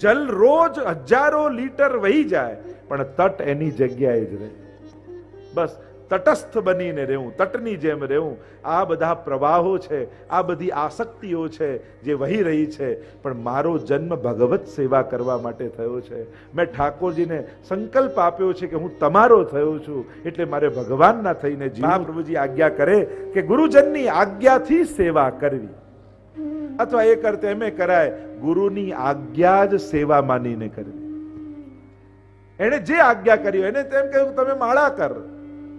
જલ રોજ હજારો લીટર વહી જાય પણ તટ એની જગ્યાએ જ રહે. બસ તટસ્થ બનીને રહેવું તટની જેમ રહેવું. આ બધા પ્રવાહો છે આ બધી આસક્તિઓ છે જે વહી રહી છે પણ મારો જન્મ ભગવત સેવા કરવા માટે થયો છે. મેં ઠાકોરજીને સંકલ્પ આપ્યો છે કે હું તમારો થયો છું એટલે મારે ભગવાનના થઈને જીવા પ્રભુજી આજ્ઞા કરે કે ગુરુજનની આજ્ઞાથી સેવા કરવી. અથવા એ અર્થ એમે કરાય, ગુરુની આજ્ઞા જ સેવા માનીને કરવી એણે જે આજ્ઞા કરી એને તેમ કહ્યું તમે માળા કર.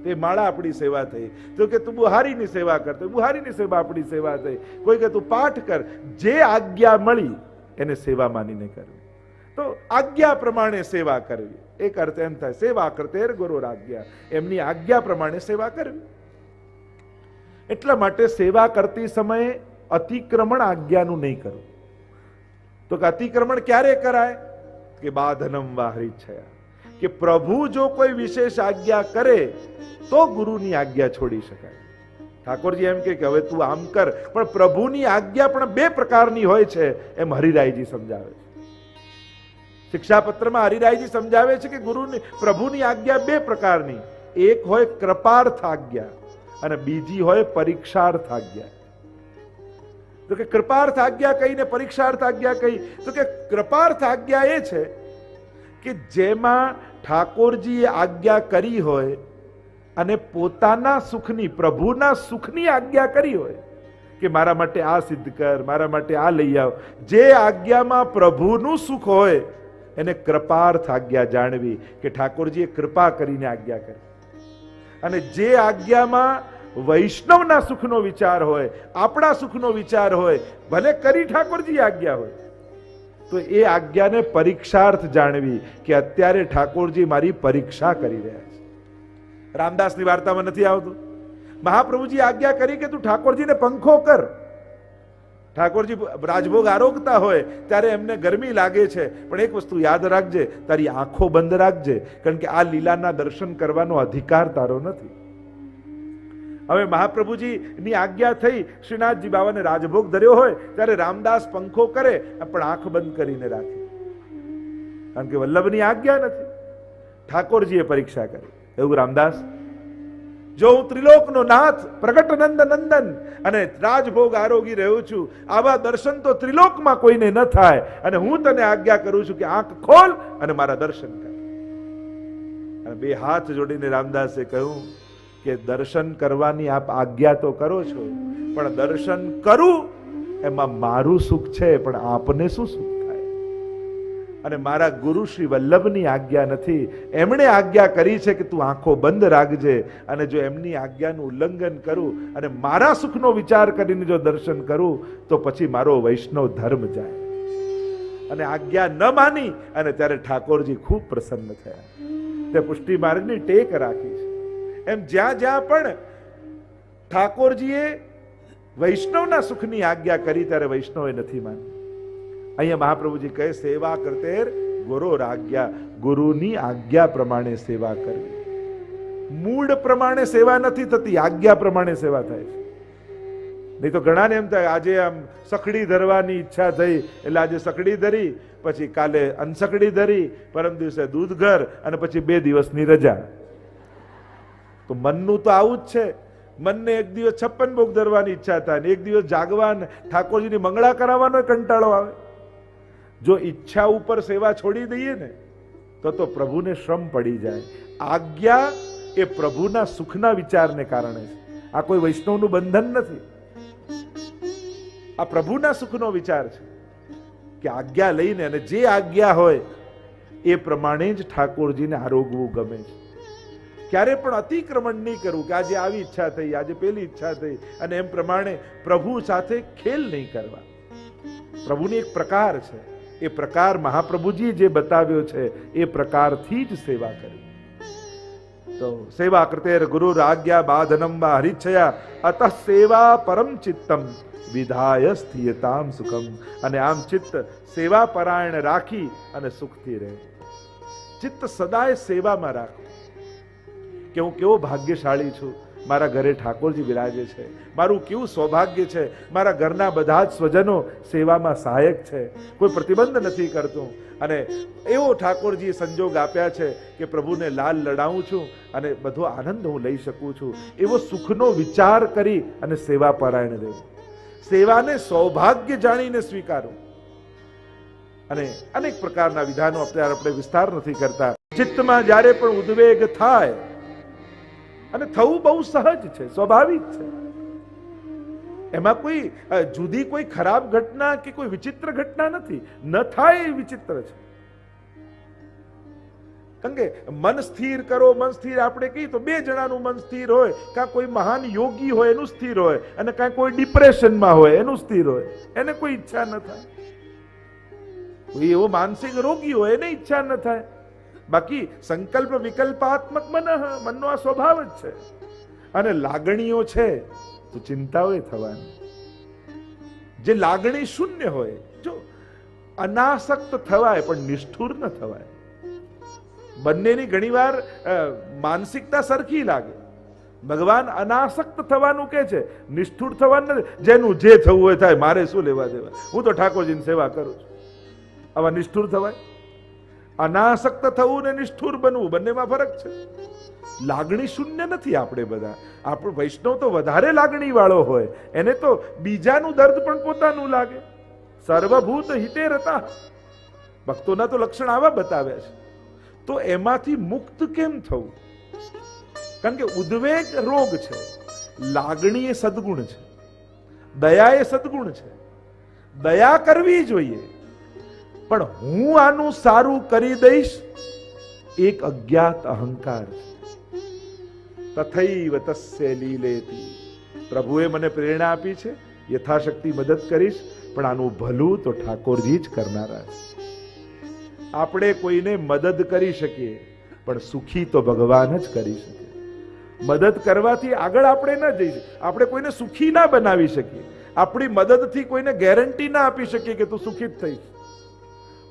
તે માળા આપણી સેવા થઈ. તો કે તું બુહારીની સેવા કર. તો બુહારીની સેવા આપણી સેવા થઈ. કોઈ કે તું પાઠ કર. જે આજ્ઞા મળી, એને સેવા માનીને કરવી તો આજ્ઞા પ્રમાણે સેવા કરવી. એક અર્થ એમ થાય, સેવા કરતે ગુરુ આજ્ઞા. એમની આજ્ઞા પ્રમાણે સેવા કરવી. એટલા માટે સેવા કરતી સમયે અતિક્રમણ આજ્ઞાનું નહીં કરવું તો કે અતિક્રમણ ક્યારે કરાય? કે બાધનમ વાહરી છયા. કે પ્રભુ જો કોઈ વિશેષ આજ્ઞા કરે, તો ગુરુની આજ્ઞા છોડી શકાય. ઠાકોરજી એમ કે હવે તું આમ કર, પણ પ્રભુની આજ્ઞા પણ બે પ્રકારની હોય છે, એમ હરિરાયજી સમજાવે છે. શિક્ષાપત્રમાં હરિરાયજી સમજાવે છે કે ગુરુની, પ્રભુની આજ્ઞા બે પ્રકારની. એક હોય કૃપાર્થ આજ્ઞા અને બીજી હોય પરીક્ષાર્થ આજ્ઞા તો કે કૃપાર્થ આજ્ઞા કહીને પરીક્ષાર્થ આજ્ઞા કહી તો કે કૃપાર્થ આજ્ઞા એ છે કે જેમાં ઠાકોરજીએ આજ્ઞા કરી હોય અને પોતાના સુખની, પ્રભુના સુખની આજ્ઞા કરી હોય કે મારા માટે આ સિદ્ધ કર, મારા માટે આ લઈ આવ. જે આજ્ઞામાં પ્રભુનું સુખ હોય, એને કૃપાર્થ આજ્ઞા જાણવી કે ઠાકોરજીએ કૃપા કરીને આજ્ઞા કરી. અને જે આજ્ઞામાં વૈષ્ણવના સુખનો વિચાર હોય, આપણા સુખનો વિચાર હોય, ભલે કરી ઠાકોરજી આજ્ઞા હોય, તો એ આજ્ઞાને પરીક્ષાર્થ જાણવી કે અત્યારે ઠાકોરજી મારી પરીક્ષા કરી રહ્યા છે. રામદાસની વાર્તામાં નથી આવતું. મહાપ્રભુજી આજ્ઞા કરી કે તું ઠાકોરજીને પંખો કર. ઠાકોરજી રાજભોગ આરોગતા હોય, ત્યારે એમને ગરમી લાગે છે. પણ એક વસ્તુ યાદ રાખજે, તારી આંખો બંધ રાખજે, કારણ કે આ લીલાના દર્શન કરવાનો અધિકાર તારો નથી. હવે મહાપ્રભુજીની આજ્ઞા થઈ શ્રીનાથજી બાબાને રાજભોગ ધર્યો હોય ત્યારે રામદાસ પંખો કરે પણ આંખ બંધ કરીને રાખે. કારણ કે વલ્લભની આજ્ઞા નથી. ઠાકોરજીએ પરીક્ષા કરી. એવું રામદાસ? જો હું ત્રિલોકનો નાથ પ્રગટ નંદ નંદન અને રાજભોગ આરોગી રહ્યો છું, આવા દર્શન તો ત્રિલોકમાં કોઈને ન થાય અને હું તને આજ્ઞા કરું છું કે આંખ ખોલ અને મારા દર્શન કર. બે હાથ જોડીને રામદાસે કહ્યું કે દર્શન કરવાની આપ આજ્ઞા તો કરો છો, પણ દર્શન કરું એમાં મારું સુખ છે, પણ આપને શું સુખ થાય? અને મારા ગુરુ શ્રી વલ્લભની આજ્ઞા નથી. એમણે આજ્ઞા કરી છે કે તું આંખો બંધ રાખજે અને જો એમની આજ્ઞાનું ઉલ્લંઘન કરું અને મારા સુખનો વિચાર કરીને જો દર્શન કરું, તો પછી મારો વૈષ્ણવ ધર્મ જાય. અને આજ્ઞા ન માની અને ત્યારે ઠાકોરજી ખૂબ પ્રસન્ન થયા. તે પુષ્ટિ માર્ગની ટેક રાખી. એમ જ્યાં જ્યાં પણ ઠાકોરજીએ વૈષ્ણવના સુખની આજ્ઞા કરી ત્યારે વૈષ્ણવે નથી માની. અહીંયા મહાપ્રભુજી કહે, સેવા કરતેર ગુરુ આજ્ઞા ગુરુની આજ્ઞા પ્રમાણે સેવા કરવી. મૂળ પ્રમાણે સેવા નથી થતી, આજ્ઞા પ્રમાણે સેવા થાય છે. નહીં તો ઘણાને એમ થાય, આજે આમ સકડી ધરવાની ઈચ્છા થઈ, એટલે આજે સકડી ધરી, પછી કાલે અનસકડી ધરી, પરમ દિવસે દૂધ ઘર અને પછી બે દિવસની રજા. તો મનનું તો આવું જ છે. મનને એક દિવસ છપ્પન ભોગ ધરવાની ઈચ્છા થાય ને એક દિવસ જાગવાને ઠાકોરજીની મંગળા કરાવવાનો કંટાળો આવે. જો ઈચ્છા ઉપર સેવા છોડી દઈએ ને, તો તો પ્રભુને શ્રમ પડી જાય. આજ્ઞા એ પ્રભુના સુખના વિચારને કારણે છે. આ કોઈ વૈષ્ણવનું બંધન નથી. આ પ્રભુના સુખનો વિચાર છે કે આજ્ઞા લઈને અને જે આજ્ઞા હોય એ પ્રમાણે જ ઠાકોરજીને આરોગવું ગમે છે. ક્યારે પણ અતિક્રમણ નહીં કરવું કે આજે આવી ઈચ્છા થઈ, આજે પેલી ઈચ્છા થઈ અને એમ પ્રમાણે પ્રભુ સાથે ખેલ નહીં કરવા. પ્રભુની એક પ્રકાર છે. એ પ્રકાર મહાપ્રભુજી જે બતાવ્યો છે, એ પ્રકારથી જ સેવા કરી. તો સેવા કૃતેર ગુરુ રાજ્ઞા બાધનમ વા હરિચ્છયા, અત સેવા પરમ ચિત્તમ, વિધાય સ્થિયતામ સુખમ. અને આમ ચિત્ત સેવા પરાયણ રાખી અને સુખથી રહે. ચિત્ત સદાય સેવામાં રાખો. કે હું કેવો ભાગ્યશાળી છું? મારા ઘરે ઠાકોરજી બિરાજે છે. મારું કેવું સૌભાગ્ય છે? મારા ઘરના બધા જ સ્વજનો સેવામાં સહાયક છે. કોઈ પ્રતિબંધ નથી કરતું. અને એવો ઠાકોરજીએ સંજોગ આપ્યા છે કે પ્રભુને લાલ લડાવું છું અને બધો આનંદ હું લઈ શકું છું. એવો સુખનો વિચાર કરી અને સેવા પરાયણ રહેવું સેવાને સૌભાગ્ય જાણીને સ્વીકારવું અને અનેક પ્રકારના વિધાનો અત્યારે આપણે વિસ્તાર નથી કરતા. ચિત્તમાં જ્યારે પણ ઉદ્વેગ થાય અને થવું બહુ સહજ છે, સ્વાભાવિક છે. એમાં કોઈ જુદી કોઈ ખરાબ ઘટના કે કોઈ વિચિત્ર ઘટના નથી. ન થાય એ વિચિત્ર છે. કારણ કે મન સ્થિર કરો, મન સ્થિર, આપણે કહીએ તો બે જણાનું મન સ્થિર હોય. કાં કોઈ મહાન યોગી હોય એનું સ્થિર હોય, અને કાં કોઈ ડિપ્રેશનમાં હોય એનું સ્થિર હોય. એને કોઈ ઈચ્છા ન થાય. કોઈ એવો માનસિક રોગી હોય, એને ઈચ્છા ન થાય. બાકી સંકલ્પ વિકલ્પાત્મક મન, મનનો આ સ્વભાવ જ છે. અને લાગણીઓ છે, તો ચિંતાઓ થવાની. જે લાગણી શૂન્ય હોય, જો અનાસક્ત થવાય, પણ નિષ્ઠુર ન થવાય. બંનેની ઘણીવાર માનસિકતા સરખી લાગે. ભગવાન અનાસક્ત થવાનું કે છે, નિષ્ઠુર થવાનું નથી. જેનું જે થવું હોય થાય, મારે શું લેવા દેવા? હું તો ઠાકોરજીની સેવા કરું છું. આવા નિષ્ઠુર થવાય? અનાસક્ત થવું ને નિષ્ઠુર બનવું, બંનેમાં ફરક છે. લાગણી શૂન્ય નથી આપણે બધા. આપણો વૈષ્ણવ તો વધારે લાગણી વાળો હોય. એને તો બીજાનું દર્દ પણ પોતાનું લાગે. સર્વભૂત હિતે રતા. ભક્તોના તો લક્ષણ આવા બતાવ્યા છે. તો એમાંથી મુક્ત કેમ થવું? કારણ કે ઉદ્વેગ રોગ છે. લાગણી એ સદગુણ છે. દયા એ સદગુણ છે. દયા કરવી જોઈએ. પણ હું આનું સારું કરી દઈશ. એક અજ્ઞાત અહંકાર. તથૈવ તસ્ય પ્રભુએ મને પ્રેરણા આપી છે, યથાશક્તિ મદદ કરીશ, પણ આનું ભલું તો ઠાકોરજી જ કરનારા આપણે કોઈને મદદ કરી શકીએ, પણ સુખી તો ભગવાન જ કરી શકે. મદદ કરવાથી આગળ આપણે ન જઈ આપણે કોઈને સુખી ના બનાવી શકીએ. આપણી મદદથી કોઈને ગેરંટી ના આપી શકીએ કે તું સુખી જ થઈશ.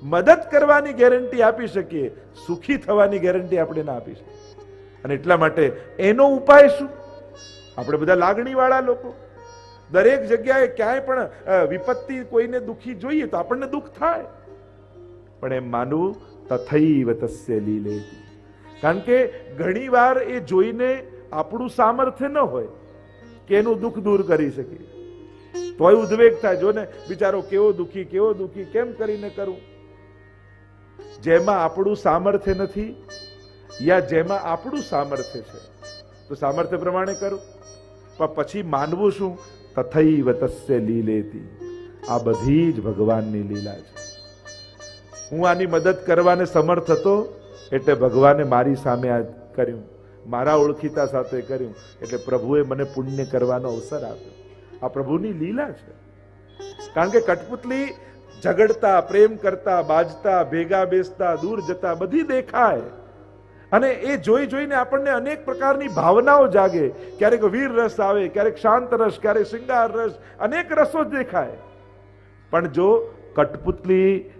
મદદ કરવાની ગેરંટી આપી શકીએ, સુખી થવાની ગેરંટી આપણે ના આપી શકીએ. અને એટલા માટે એનો ઉપાય શું? આપણે બધા લાગણીવાળા લોકો. દરેક જગ્યાએ ક્યાંય પણ વિપત્તિ કોઈને દુઃખી જોઈએ તો આપણને દુઃખ થાય. પણ એમ માનવું તથૈવ તસ્ય લીલેતી. કારણ કે ઘણીવાર એ જોઈને આપણું સામર્થ્ય ન હોય કે એનું દુઃખ દૂર કરી શકીએ. તોય ઉદ્વેગ થાય. જો ને, બિચારો કેવો દુઃખી કેવો દુઃખી, કેમ કરીને કરું? જેમાં આપણું સામર્થ્ય નથી યા જેમાં આપણું સામર્થ્ય છે. તો સામર્થ્ય પ્રમાણે કરું. પણ પછી માનવું શું? તથૈવ તસ્ય લીલેતી. આ બધી જ ભગવાનની લીલા છે. હું આની મદદ કરવાને સમર્થ હતો એટલે ભગવાને મારી સામે આ કર્યું. મારા ઓળખીતા સાથે કર્યું. એટલે પ્રભુએ મને પુણ્ય કરવાનો અવસર આપ્યો. આ પ્રભુની લીલા છે. કારણ કે કઠપુતલી ઝઘડતા, પ્રેમ કરતા, બાજતા, ભેગા બેસતા, દૂર જતા, બધી દેખાય. અને એ જોઈ જોઈને આપણને અનેક પ્રકારની ભાવનાઓ જાગે. ક્યારેક વીર રસ આવે, ક્યારેક શાંત રસ, ક્યારેક શૃંગાર રસ, અનેક રસો જ દેખાય. પણ જો કટપુતલી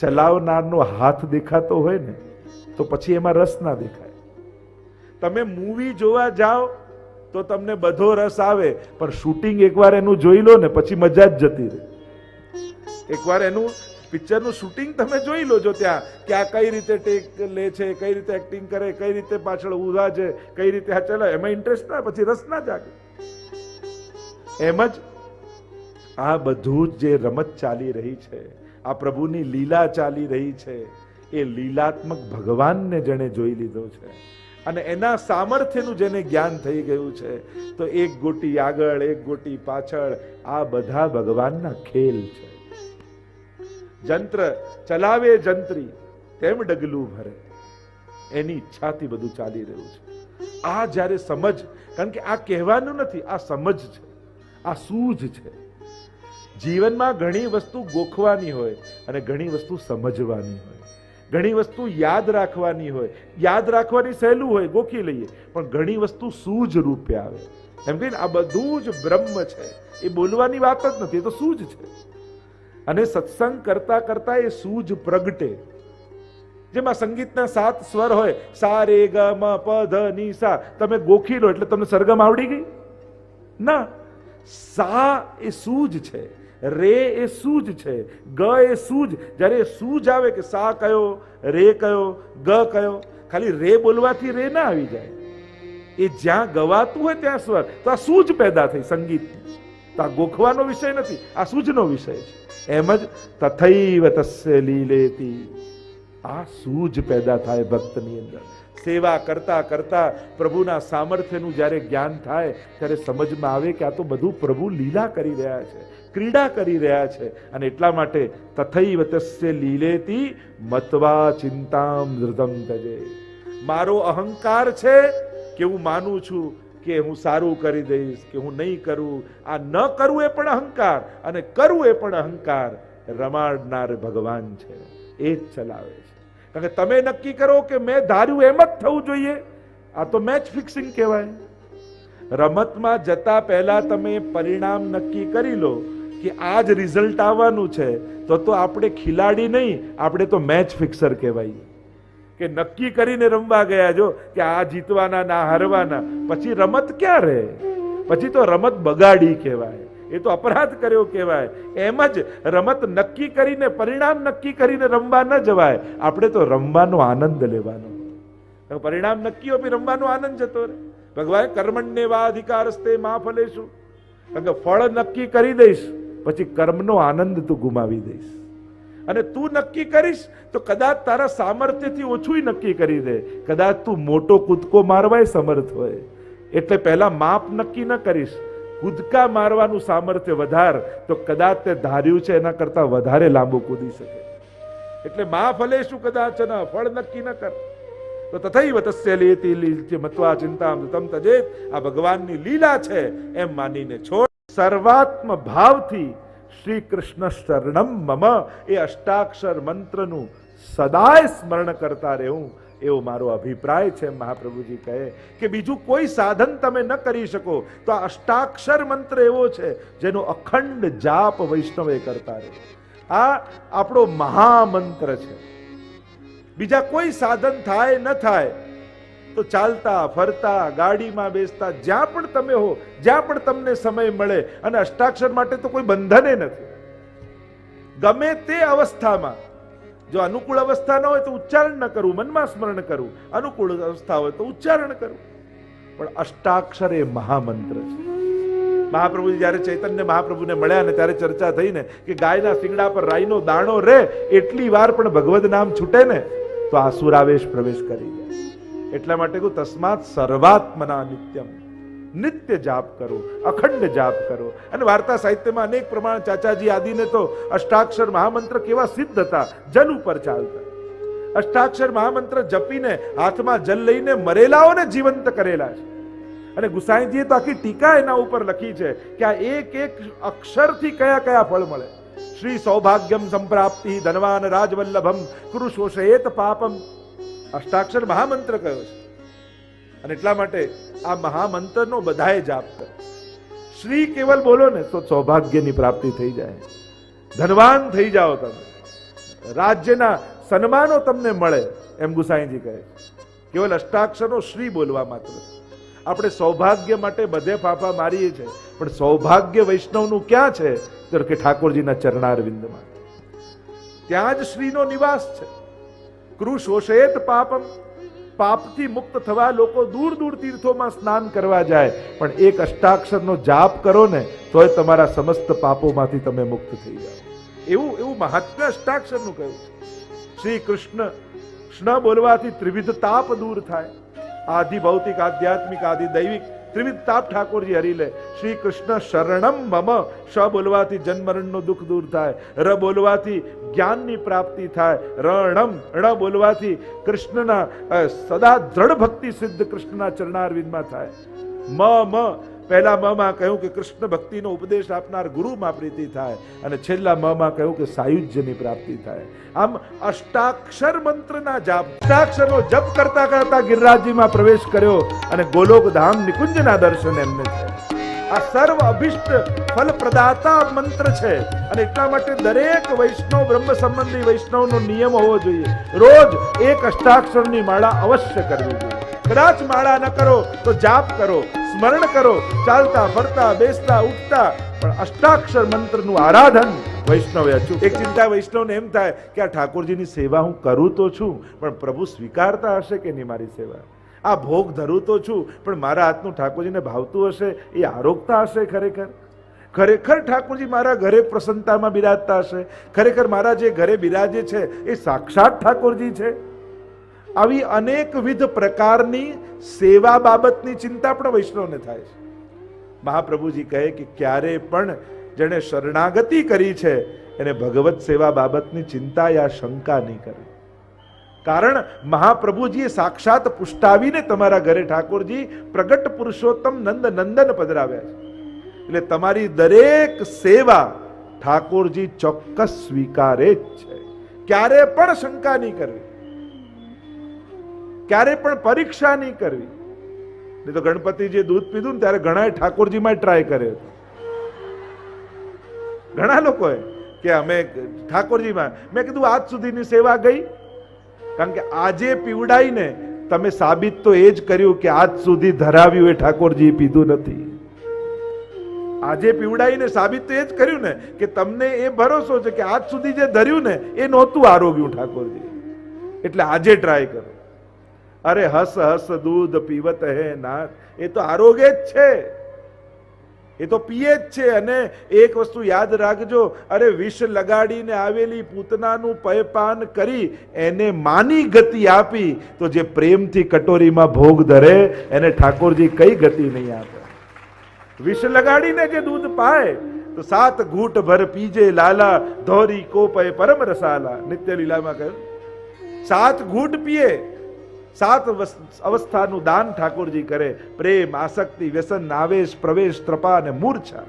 ચલાવનારનો હાથ દેખાતો હોય ને, તો પછી એમાં રસ ના દેખાય. તમે મૂવી જોવા જાઓ, તો તમને બધો રસ આવે, પણ શૂટિંગ એકવાર એનું જોઈ લો ને, પછી મજા જ જતી રહે. એકવાર એનું પિક્ચરનું શૂટિંગ તમે જોઈ લો જો ત્યાં, કે આ કઈ રીતે ટેક લે છે, કઈ રીતે એક્ટિંગ કરે, કઈ રીતે પાછળ ઊભા છે, કઈ રીતે આ ચલાવે, એમાં ઇન્ટરેસ્ટ ના, પછી રસ ના જાગે. એમ જ આ બધું જે રમત ચાલી રહી છે, આ પ્રભુની લીલા ચાલી રહી છે, એ લીલાત્મક ભગવાનને જેણે જોઈ લીધો છે. અને એના સામર્થ્યનું જેને જ્ઞાન થઈ ગયું છે, તો એક ગોટી આગળ, એક ગોટી પાછળ, આ બધા ભગવાનના ખેલ છે. જંત્ર ચલાવે જંત્રી, તેમ ડગલું ભરે. એની ઈચ્છાથી બધું ચાલી રહ્યું છે. આ જ્યારે સમજ, કારણ કે આ કહેવાનું નથી, આ સમજ છે, આ સૂઝ છે. જીવનમાં ઘણી વસ્તુ ગોખવાની હોય અને ઘણી વસ્તુ સમજવાની હોય. ઘણી વસ્તુ યાદ રાખવાની હોય. યાદ રાખવાની સહેલું હોય, ગોખી લઈએ, પણ ઘણી વસ્તુ સૂઝ રૂપે આવે. એમ કહીને આ બધું જ બ્રહ્મ છે. એ બોલવાની વાત જ નથી, એ તો સૂઝ છે. અને સત્સંગ કરતા કરતા એ સૂઝ પ્રગટે. જેમાં સંગીતના સાત સ્વર હોય સા રે ગ, મ, પ, ધ, ની, સા. તમે ગોખી લો એટલે તમને સરગમ આવડી ગઈ? ના. સા એ સૂજ છે, રે એ સૂજ છે, ગ એ સૂજ. જ્યારે સૂજ આવે કે સા કયો, રે કયો, ગ કયો, ખાલી રે બોલવાથી રે ના આવી જાય. એ જ્યાં ગવાતું હોય ત્યાં સ્વર. તો આ સૂજ પેદા થઈ સંગીત તો આ ગોખવાનો વિષય નથી, આ સૂજનો વિષય છે. એમ જ તથૈવ લીલેતી. આ સૂજ પેદા થાય ભક્તની અંદર. સેવા કરતા કરતા પ્રભુના સામર્થ્યનું જ્યારે જ્ઞાન થાય, ત્યારે સમજમાં આવે કે આ તો બધું પ્રભુ લીલા કરી રહ્યા છે, ક્રીડા કરી રહ્યા છે. અને એટલા માટે તથૈવ લીલેતી મતવા ચિંતામ હૃદમ તજે. મારો અહંકાર છે કે હું માનું છું કે હું સારું કરી દઈશ, કે હું નહીં કરું, આ ન કરવું એ પણ અહંકાર અને કરવું એ પણ અહંકાર રમાડનાર ભગવાન છે. એ જ ચલાવે છે. કારણ કે તમે નક્કી કરો કે મેં ધાર્યું એમ જ થવું જોઈએ. આ તો મેચ ફિક્સિંગ કહેવાય. રમતમાં જતા પહેલા તમે પરિણામ નક્કી કરી લો કે આ જ રિઝલ્ટ આવવાનું છે. તો તો આપણે ખિલાડી નહીં, આપણે તો મેચ ફિક્સર કહેવાય. કે નક્કી કરીને રમવા ગયા જો કે આ જીતવાના ના હારવાના. પછી રમત ક્યાં રહે પછી તો રમત બગાડી કહેવાય. એ તો અપરાધ કર્યો કહેવાય. એમ જ રમત નક્કી કરીને, પરિણામ નક્કી કરીને રમવા ન જવાય. આપણે તો રમવાનો આનંદ લેવાનો. પરિણામ નક્કી હોય રમવાનો આનંદ જતો રહે. ભગવાન કર્મણને વા અધિકારસ્તે મા ફલેશું કારણ કે ફળ નક્કી કરી દઈશ, પછી કર્મનો આનંદ તું ગુમાવી દઈશ. અને તું નક્કી કરીશ, તો કદાચ તારા સામર્થ્યથી ઓછું નક્કી કરી દે. કદાચ તું મોટો કૂદકો મારવાય સમર્થ હોય. એટલે પહેલા માપ નક્કી ન કરીશ. કૂદકા મારવાનું સામર્થ્ય વધાર, તો કદાચ તે ધાર્યું છે એના કરતા વધારે લાંબુ કૂદી શકે. એટલે મા ફલે શું કદાચ ના, ફળ નક્કી ન કર. તો તથૈવ તસ્ય લેતી લીલચે મત્વા ચિંતા તમ તજેત. આ ભગવાનની લીલા છે, એમ માનીને છોડ. સર્વાત્મ ભાવથી શ્રી કૃષ્ણ શરણમ મમ એ અષ્ટાક્ષર મંત્રનું સદાય સ્મરણ કરતા રહેવું એવો મારો અભિપ્રાય છે મહાપ્રભુજી કહે કે બીજું કોઈ સાધન તમે ન કરી શકો. તો આ અષ્ટાક્ષર મંત્ર એવો છે જેનો અખંડ જાપ વૈષ્ણવે કરતા રહે. આ આપણો મહામંત્ર છે. બીજા કોઈ સાધન થાય ન થાય તો ચાલતા, ફરતા, ગાડીમાં બેસતા, જ્યાં પણ તમે હો, જ્યાં પણ તમને સમય મળે અને અષ્ટાક્ષર માટે તો કોઈ બંધને નથી. ગમે તે અવસ્થામાં, જો અનુકૂળ અવસ્થા ન હોય તો ઉચ્ચારણ ન કરવું, મનમાં સ્મરણ કરવું. અનુકૂળ અવસ્થા હોય તો ઉચ્ચારણ કરવું. પણ અષ્ટાક્ષર એ મહામંત્ર છે. મહાપ્રભુજી જ્યારે ચૈતન્ય મહાપ્રભુને મળ્યા ને ત્યારે ચર્ચા થઈ ને કે ગાયના શિંગડા પર રાઈનો દાણો રે, એટલી વાર પણ ભગવદ નામ છૂટે ને, તો આસુરાવેશ પ્રવેશ કરી જાય. એટલા માટે કહું, તસ્માત સર્વાત્મના નિત્યમ. નિત્ય જાપ કરો, અખંડ જાપ કરો. અને વાર્તા સાહિત્યમાં અનેક પ્રમાણ ચાચાજી આદિને તો અષ્ટાક્ષર મહામંત્ર કેવા સિદ્ધ હતા, જલ ઉપર ચાલતા. અષ્ટાક્ષર મહામંત્ર જપીને હાથમાં જલ લઈને મરેલાઓને જીવંત કરેલા છે. અને ગુસાઈજીએ તો આખી ટીકા એના ઉપર લખી છે કે આ એક એક અક્ષરથી કયા કયા ફળ મળે. શ્રી સૌભાગ્યમ સંપ્રાપ્તિ ધનવાન રાજવલ્લભમ કૃષોષેત પાપમ. અષ્ટાક્ષર મહામંત્ર કયો છે? અને એટલા માટે આ મહામંત્રનો બધાએ જાપ કરો. શ્રી કેવલ બોલો ને તો સૌભાગ્યની પ્રાપ્તિ થઈ જાય. ધનવાન થઈ જાઓ તમે. રાજ્યના સન્માનો તમને મળે, એમ ગુસાઈજી કહે કેવલ અષ્ટાક્ષરનો શ્રી બોલવા માત્ર. આપણે સૌભાગ્ય માટે બધે ફાફા મારીએ છીએ, પણ સૌભાગ્ય વૈષ્ણવનું ક્યાં છે? તો કે ઠાકોરજીના ચરણારવિંદમાં. ત્યાં જ શ્રીનો નિવાસ છે. કૃષોષેત પાપમ. પાપથી મુક્ત થવા લોકો દૂર દૂર તીર્થોમાં સ્નાન કરવા જાય. પણ એક અષ્ટાક્ષરનો જાપ કરો ને, તોય તમારા સમસ્ત પાપોમાંથી તમે મુક્ત થઈ જાઓ. એવું એવું મહાત્મ્ય અષ્ટાક્ષરનું કહ્યું છે. શ્રી કૃષ્ણ કૃષ્ણ બોલવાથી ત્રિવિધ તાપ દૂર થાય. આધિ ભૌતિક, આધ્યાત્મિક, આદિ દૈવિક ત્રિવિધ તાપ ઠાકોરજી હરી લે શ્રી કૃષ્ણ શરણમ મમ શ બોલવાથી જન્મરણનું દુઃખ દૂર થાય ર બોલવાથી જ્ઞાનની પ્રાપ્તિ થાય રણમ ણ બોલવાથી કૃષ્ણના સદા દ્રઢ ભક્તિ સિદ્ધ કૃષ્ણના ચરણારવિંદમાં થાય મ મ પહેલા મ માં કહ્યું કે કૃષ્ણ ભક્તિનો ઉપદેશ આપનાર ગુરુમાં પ્રીતિ થાય અને છેલ્લા મ માં કહ્યું કે સાયુજ્યની પ્રાપ્તિ થાય. આમ અષ્ટાક્ષર મંત્રના જાપ, અષ્ટાક્ષરનો જપ કરતા કરતા ગિરરાજીમાં પ્રવેશ કર્યો અને ગોલોક ધામ નિકુંજના દર્શન એમને આ સર્વ અભિષ્ટ ફલ પ્રદાતા મંત્ર છે અને એટલા માટે દરેક વૈષ્ણવ બ્રહ્મ સંબંધી વૈષ્ણવનો નિયમ હોવો જોઈએ. રોજ એક અષ્ટાક્ષરની માળા અવશ્ય કરવી જોઈએ. કદાચ માળા ન કરો તો જાપ કરો. સ્મરણ કરો. ચાલતા, ફરતા, બેસતા, ઉઠતા. પણ અષ્ટાક્ષર મંત્રનું આરાધન વૈષ્ણવે અચૂક એક ચિંતા વૈષ્ણવને એમ થાય કે આ ઠાકોરજીની સેવા હું કરું તો છું, પણ પ્રભુ સ્વીકારતા હશે કે નહીં મારી સેવા? આ ભોગ ધરું તો છું, પણ મારા હાથનું ઠાકોરજીને ભાવતું હશે, એ આરોગતા હશે ખરેખર? ખરેખર ઠાકોરજી મારા ઘરે પ્રસન્નતામાં બિરાજતા હશે? ખરેખર મારા જે ઘરે બિરાજે છે, એ સાક્ષાત ઠાકોરજી છે? આવી અનેકવિધ પ્રકારની સેવા બાબતની ચિંતા પણ વૈષ્ણવને થાય છે. મહાપ્રભુજી કહે કે ક્યારે પણ જેણે શરણાગતિ કરી છે, એને ભગવત સેવા બાબતની ચિંતા યા શંકા નહીં કરે કારણ મહાપ્રભુજીએ સાક્ષાત પુષ્ટાવીને તમારા ઘરે ઠાકોરજી પ્રગટ પુરુષોત્તમ નંદ નંદન પધરાવ્યા છે. એટલે તમારી દરેક સેવા ઠાકોરજી ચોક્કસ સ્વીકારે જ છે. ક્યારે પણ શંકા નહીં કરવી. ક્યારે પણ પરીક્ષા નહીં કરવી. નહીં તો ગણપતિજી દૂધ પીધું ને ત્યારે ઘણા ઠાકોરજીમાં ટ્રાય કર્યો ઘણા લોકોએ કે અમે ઠાકોરજીમાં, મેં કીધું આજ સુધીની સેવા ગઈ. કારણ કે આજે પીવડાઈને તમે સાબિત તો એ જ કર્યું કે આજ સુધી ધરાવ્યું એ ઠાકોરજી પીધું નથી. આજે પીવડાઈને સાબિત તો એ જ કર્યું ને કે તમને એ ભરોસો છે કે આજ સુધી જે ધર્યું ને એ નહોતું આરોગ્યું ઠાકોરજી એટલે આજે ટ્રાય કરો. અરે હસ હસ દૂધ પીવત હે નાથ એ તો આરોગ્ય જ છે. એ તો પીએ જ છે. અને એક વસ્તુ યાદ રાખજો, અરે વિષ લગાડીને આવેલી પૂતનાનું પયપાન કરી, એને માની ગતિ આપી, તો જે પ્રેમથી કટોરીમાં ભોગ ધરે, એને ઠાકોરજી કઈ ગતિ નહીં આપે. વિષ લગાડીને જે દૂધ પાય, તો સાત ઘૂંટ ભર પીજે લાલા, ધોરી કોપય પરમ રસાલા. નિત્ય લીલામાં કહ્યું, સાત ઘૂંટ પીએ સાત અવસ્થાનું દાન ઠાકોરજી કરે. પ્રેમ, આસક્તિ, વ્યસન, આવેશ, પ્રવેશ ત્રપા અને મૂર્છા.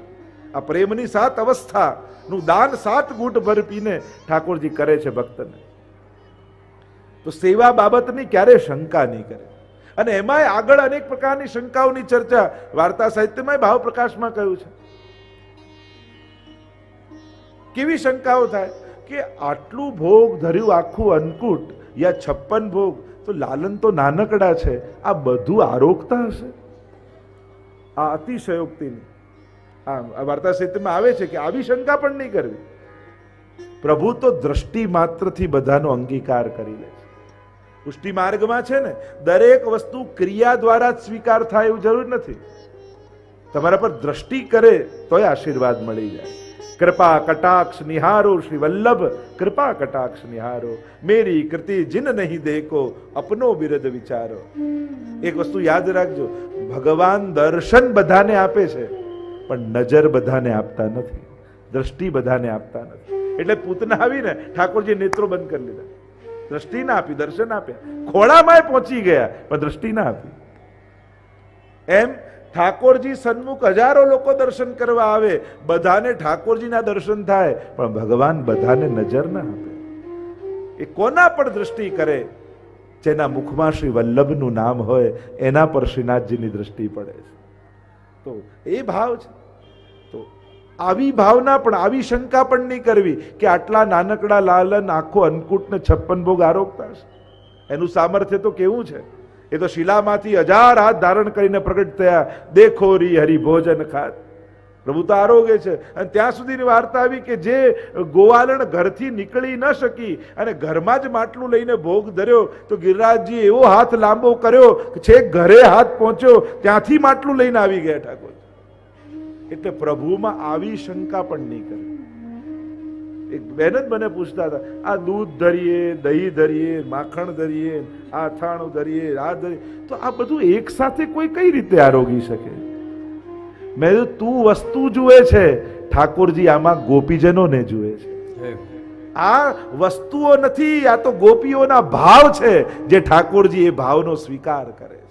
આ પ્રેમની સાત અવસ્થાનું દાન સાત ગુટ ભર પીને ઠાકોરજી કરે છે ભક્તને. તો સેવા બાબતની ક્યારે શંકા નહીં કરે. અને એમાંય આગળ અનેક પ્રકારની શંકાઓની ચર્ચા વાર્તા સાહિત્યમાં ભાવ પ્રકાશમાં કહ્યું છે. કેવી શંકાઓ થાય? કે આટલું ભોગ ધર્યું આખું અન્નકૂટ યા છપ્પન ભોગ તો લાલન તો નાનકડા છે. આ બધું આરોગતા હશે. આ અતિશયોક્તિની આ વાર્તા સાહિત્યમાં આવે છે કે આવી શંકા પણ નહીં કરવી. પ્રભુ તો દ્રષ્ટિ માત્રથી બધાનો અંગીકાર કરી લે છે. પુષ્ટિ માર્ગમાં છે ને, દરેક વસ્તુ ક્રિયા દ્વારા જ સ્વીકાર થાય એવું જરૂર નથી. તમારા પર દ્રષ્ટિ કરે તોય આશીર્વાદ મળી જાય. કૃપા કટાક્ષ નિહારો શ્રી વલ્લભ કૃપા કટાક્ષ નિહારો મેરી કૃતિ જિન નહીં દેખો અપનો બિરદ વિચારો એક વસ્તુ યાદ રાખજો ભગવાન દર્શન બધાને આપે છે પણ નજર બધાને આપતા નથી દ્રષ્ટિ બધાને આપતા નથી એટલે પૂતના આવીને ઠાકોરજી નેત્રો બંધ કરી લીધા દ્રષ્ટિ ના આપી દર્શન આપ્યા ખોળામાં પહોંચી ગયા પણ દ્રષ્ટિ ના આપી એમ ઠાકોરજી સન્મુખ હજારો લોકો દર્શન કરવા આવે, બધાને ઠાકોરજીના દર્શન થાય, પણ ભગવાન બધાને નજર ના આપે. એ કોના પર દ્રષ્ટિ કરે? જેના મુખમાં શ્રી વલ્લભનું નામ હોય, એના પર શ્રીનાથજીની દ્રષ્ટિ પડે છે. તો એ ભાવ છે. તો આવી ભાવના પણ, આવી શંકા પણ નહીં કરવી કે આટલા નાનકડા લાલન, આખો અન્નકૂટને છપ્પન ભોગ આરોગતા છે એનું સામર્થ્ય તો કેવું છે? એ તો શિલામાંથી હજાર હાથ ધારણ કરીને પ્રગટ થયા. દેખો રી હરિ ભોજન ખાત. પ્રભુ તો આરોગ્ય છે. અને ત્યાં સુધીની વાર્તા આવી કે જે ગોવાલણ ઘરથી નીકળી ન શકી અને ઘરમાં જ માટલું લઈને ભોગ ધર્યો, તો ગિરિરાજજી એવો હાથ લાંબો કર્યો કે છેક ઘરે હાથ પહોંચ્યો, ત્યાંથી માટલું લઈને આવી ગયા ઠાકોર એટલે પ્રભુમાં આવી શંકા પણ નહીં કરે. એક બેન જ મને પૂછતા હતા આ દૂધ ધરીએ દહીં ધરીએ માખણ ધરીએ આ અથાણું ધરીએ આ ધરીએ. તો આ બધું એક સાથે કોઈ કઈ રીતે આરોગી શકે? મેં કીધું તું વસ્તુ જુએ છે ઠાકોરજી આમાં ગોપીજનોને જુએ છે. આ વસ્તુઓ નથી આ તો ગોપીઓના ભાવ છે જે ઠાકોરજી એ ભાવનો સ્વીકાર કરે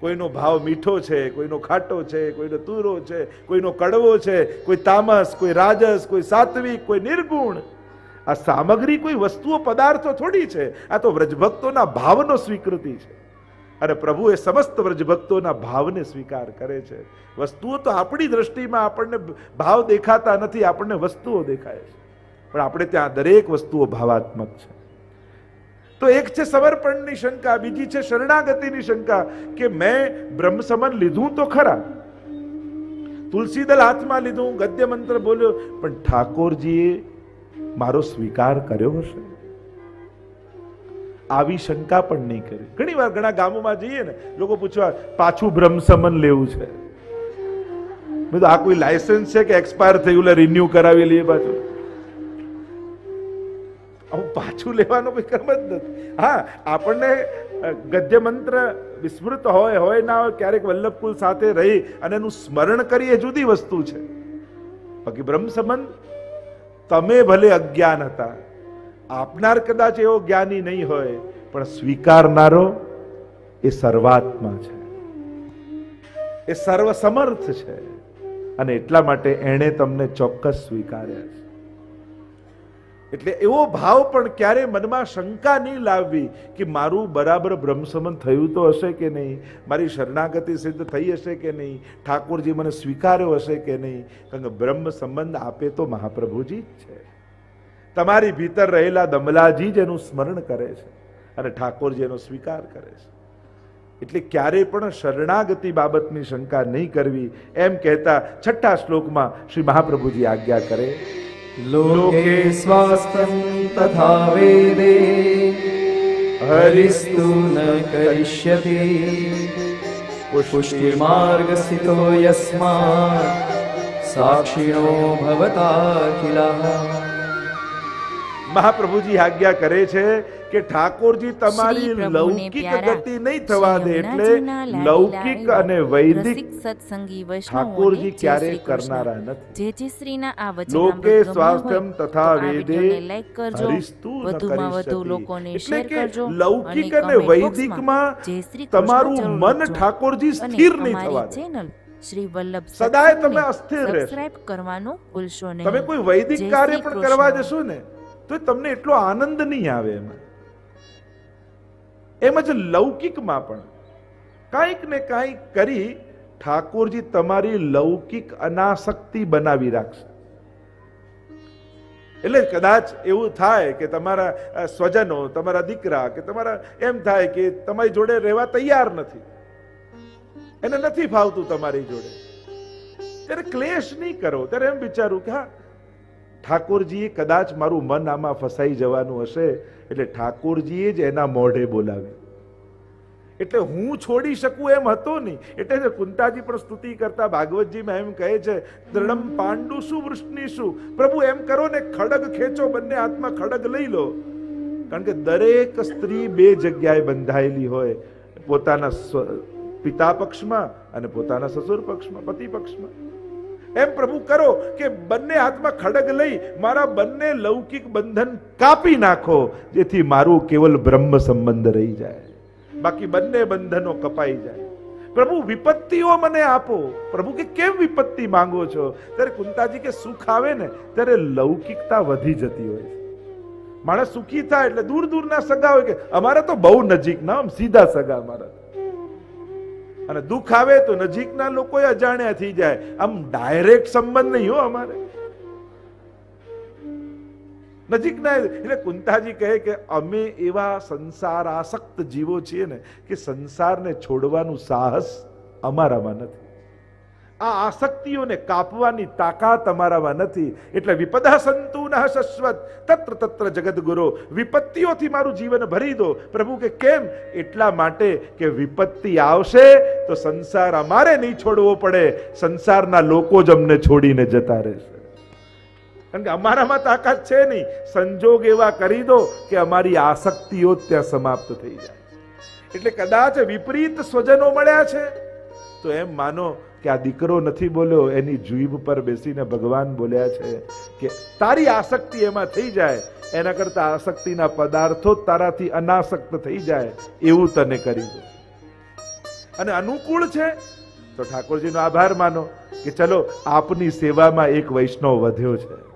કોઈનો ભાવ મીઠો છે, કોઈનો ખાટો છે, કોઈનો તુરો છે, કોઈનો કડવો છે, કોઈ તામસ, કોઈ રાજસ, કોઈ સાત્વિક, કોઈ નિર્ગુણ. આ સામગ્રી કોઈ વસ્તુઓ, પદાર્થો થોડી છે, આ તો વ્રજભક્તોના ભાવનો સ્વીકૃતિ છે. અને પ્રભુ એ સમસ્ત વ્રજભક્તોના ભાવને સ્વીકાર કરે છે. વસ્તુઓ તો આપણી દ્રષ્ટિમાં આપણને ભાવ દેખાતા નથી, આપણને વસ્તુઓ દેખાય છે. પણ આપણે ત્યાં દરેક વસ્તુઓ ભાવાત્મક છે. તો એક છે સમર્પણની શંકા, બીજી છે શરણાગતિની શંકા કે મેં બ્રહ્મ સમન લીધું તો ખરા. તુલસીદલ હાથમાં લીધું, ગદ્ય મંત્ર બોલ્યો, પણ ઠાકોરજીએ મારો સ્વીકાર કર્યો હશે. આવી શંકા પણ નહીં કરી. ઘણી વાર ઘણા ગામોમાં જઈએ ને, લોકો પૂછવા, પાછું બ્રહ્મ સમન લેવું છે? આ કોઈ લાયસન્સ છે કે એક્સપાયર થયું રિન્યુ કરાવી લઈએ પાછું? આવું પાછું લેવાનો કોઈ ક્રમ જ નથી. હા, આપણને ગદ્ય મંત્ર વિસ્મૃત હોય હોય ના હોય, ક્યારેક વલ્લભકુલ સાથે રહી અને એનું સ્મરણ કરી એ જુદી વસ્તુ છે. બાકી બ્રહ્મ સંબંધ તમે ભલે અજ્ઞાન હતા, આપનાર કદાચ એવો જ્ઞાની નહીં હોય, પણ સ્વીકારનારો એ સર્વાત્મા છે. એ સર્વસમર્થ છે. અને એટલા માટે એણે તમને ચોક્કસ સ્વીકાર્યા છે. એટલે એવો ભાવ પણ ક્યારે મનમાં શંકા નહીં લાવવી કે મારું બરાબર બ્રહ્મસમન થયું તો હશે કે નહીં? મારી શરણાગતિ સિદ્ધ થઈ હશે કે નહીં? ઠાકોરજી મને સ્વીકાર્યો હશે કે નહીં? કારણ કે બ્રહ્મ સંબંધ આપે તો મહાપ્રભુજી જ છે. તમારી ભીતર રહેલા દમલાજી જ એનું સ્મરણ કરે છે અને ઠાકોરજી એનો સ્વીકાર કરે છે. એટલે ક્યારે પણ શરણાગતિ બાબતની શંકા નહીં કરવી. એમ કહેતા છઠ્ઠા શ્લોકમાં શ્રી મહાપ્રભુજી આજ્ઞા કરે लोके स्वास्थ्यं तथा वेदे। हरिस्तु न करिष्यति। पुष्टिमार्गस्थितो यस्मात्। साक्षिणो भवताखिलाः મહાપ્રભુજી આજ્ઞા કરે છે કે ઠાકોરજી તમારી લૌકિક ગતિ નહીં થવા દે એટલે લૌકિક અને વૈદિક સત્સંગી ઠાકોરજી ક્યારે કરનારા નથી. જે જે શ્રીના આ લોકે ગમ્યું હોય સ્વાસ્થ્યમ તથા વેદે લાઈક કરજો. વધુમાં વધુ લોકોને શેર કરજો લૌકિક અને વૈદિકમાં તમારું મન ઠાકોરજી સ્થિર નહીં થવા દે. ચેનલ શ્રી વલ્લભ સદાય તમે અસ્થિર રહેશો. સબસ્ક્રાઇબ કરવાનું ભૂલશો નહીં. તમે કોઈ વૈદિક કાર્ય પણ કરવા. જશો ને? તો તમને એટલો આનંદ નહીં આવે એમાં. એમ જ લૌકિકમાં પણ કાંઈક ને કાંઈક કરી ઠાકોરજી તમારી લૌકિક અનાસક્તિ બનાવી રાખશે. એટલે કદાચ એવું થાય કે તમારા સ્વજનો, તમારા દીકરા કે તમારા, એમ થાય કે તમારી જોડે રહેવા તૈયાર નથી. એને નથી ફાવતું તમારી જોડે. ત્યારે ક્લેશ નહીં કરો. ત્યારે એમ વિચારું કે હા ઠાકોરજીએ કદાચ મારું મન આમાં ફસાઈ જવાનું હશે, એટલે ઠાકોરજીએ જ એના મોઢે બોલાવી એટલે હું છોડી શકું એમ હતો નહીં. એટલે કુંતાજી પણ સ્તુતિ કરતા ભાગવતજીમાં એમ કહે છે દ્રઢમ પાંડુ શું વૃષ્ણિ શું? પ્રભુ, એમ કરો ને ખડગ ખેંચો, બંને હાથમાં ખડગ લઈ લો. કારણ કે દરેક સ્ત્રી બે જગ્યાએ બંધાયેલી હોય, પોતાના પિતા પક્ષમાં અને પોતાના સસુર પક્ષમાં, પતિ પક્ષમાં. એમ પ્રભુ કરો કે બંને હાથમાં ખડગ લઈ મારા બંને લૌકિક બંધન કાપી નાખો, જેથી મારું કેવલ બ્રહ્મ સંબંધ રહી જાય. બાકી બંને બંધનો કપાઈ જાય. પ્રભુ, વિપત્તિઓ મને આપો. પ્રભુ, કે કેમ વિપત્તિ માંગો છો? ત્યારે કુંતાજી કે સુખ આવે ને, ત્યારે લૌકિકતા વધી જતી હોય માણસ સુખી થાય એટલે દૂર દૂરના સગા હોય કે, અમારા તો બહુ નજીક ના આમ સીધા સગા અમારા અને દુઃખ આવે તો નજીકના લોકો અજાણ્યા થઈ જાય. આમ ડાયરેક્ટ સંબંધ નહીં હો અમારે. નજીકના, એટલે કુંતાજી કહે કે અમે એવા સંસાર આસક્ત જીવો છીએ ને કે સંસારને છોડવાનું સાહસ અમારામાં નથી. આ આસક્તિઓને કાપવાની તાકાત અમારામાં નથી. એટલે વિપદા સંતુ ન શશ્વત તત્ર તત્ર જગદગુરો, વિપત્તિઓથી મારું જીવન ભરી દો. પ્રભુ કે કેમ? એટલા માટે કે વિપત્તિ આવશે તો સંસાર અમારે નહીં છોડવો પડે. સંસારના લોકો જ અમને છોડીને જતા રહેશે. કારણ કે અમારામાં તાકાત છે નહીં. સંજોગ એવા કરી દો કે અમારી આસક્તિઓ ત્યાં સમાપ્ત થઈ જાય. એટલે કદાચ વિપરીત સ્વજનો મળ્યા છે. તો એમ માનો કે આ દીકરો નથી બોલ્યો, એની જીભ પર બેસીને ભગવાન બોલ્યા છે કે તારી આસક્તિ એમાં થઈ જાય, એના કરતા આસક્તિના પદાર્થો તારાથી અનાસક્ત થઈ જાય, એવું તને કરી દો અને અનુકૂળ છે? તો ઠાકોરજીનો આભાર માનો કે ચલો આપની સેવામાં એક વૈષ્ણવ વધ્યો છે.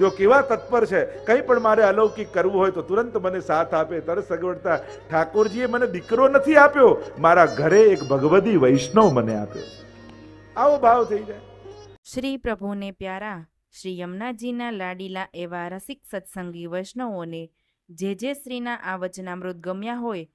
જો કેવા તત્પર છે, કંઈ પણ મારે અલૌકિક કરવું હોય તો તુરંત મને સાથ આપે તરત સગવડતા ઠાકોરજીએ મને દીકરો નથી આપ્યો, મારા ઘરે એક ભગવદી વૈષ્ણવ મને આપ્યો આવો ભાવ થઈ જાય. શ્રી પ્રભુને પ્યારા, શ્રી યમુનાજીના લાડીલા એવા રસિક સત્સંગી વૈષ્ણવોને, જે જે શ્રીના આ વચનામૃત ગમ્યા હોય,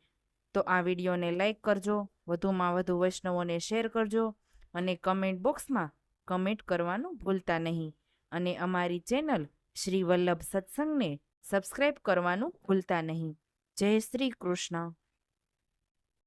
તો આ વિડીયોને લાઇક કરજો, વધુમાં વધુ વૈષ્ણવોને શેર કરજો, અને કમેન્ટ બોક્સમાં કમેન્ટ કરવાનું ભૂલતા નહીં. અને અમારી ચેનલ શ્રી વલ્લભ સત્સંગને સબસ્ક્રાઈબ કરવાનું ભૂલતા નહીં. જય શ્રી કૃષ્ણ.